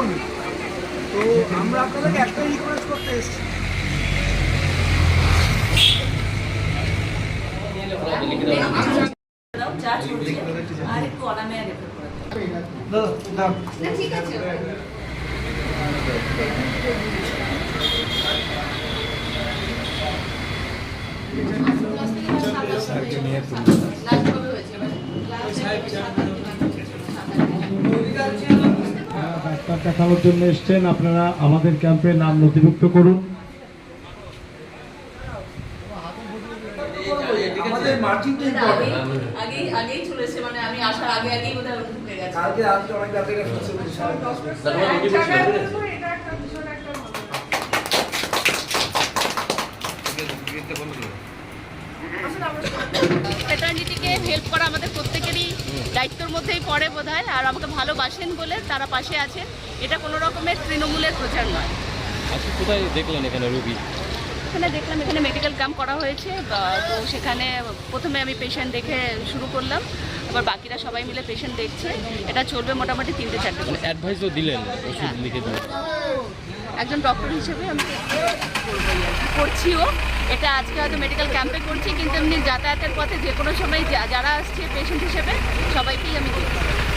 তো আমরা আপনাদেরকে একটাই রিকোয়েস্ট করতে এসেছি আর একটু অনামেয়া রেফার। ঠিক আছে ডাক্তার দেখানোর জন্য এসছেন। আপনারা আমাদের ক্যাম্পে নাম নথিভুক্ত করুন। আমাদের হেল্প করা? দায়িত্বর মধ্যেই পড়ে বোধহয় আর আমাকে ভালোবাসেন বলে তারা পাশে আছেন। এটা কোনো রকমের তৃণমূলের প্রচার নয়। আজকে কোথায় দেখলেন এখানে রোগী? এখানে দেখলাম এখানে মেডিকেল ক্যাম্প করা হয়েছে তো সেখানে প্রথমে আমি পেশেন্ট দেখে শুরু করলাম আবার বাকিরা সবাই মিলে পেশেন্ট দেখছে। এটা চলবে মোটামুটি তিনটে চারটে মানে অ্যাডভাইসও দিলেন ওষুধ। লিখে দিলেন? একজন ডক্টর হিসেবে আমি করছিও এটা আজকে হয়তো মেডিকেল ক্যাম্পে করছি, কিন্তু এমনি যাতায়াতের পথে যে কোনো সময় যারা আসছে পেশেন্ট হিসেবে সবাইকেই আমি দেখছি।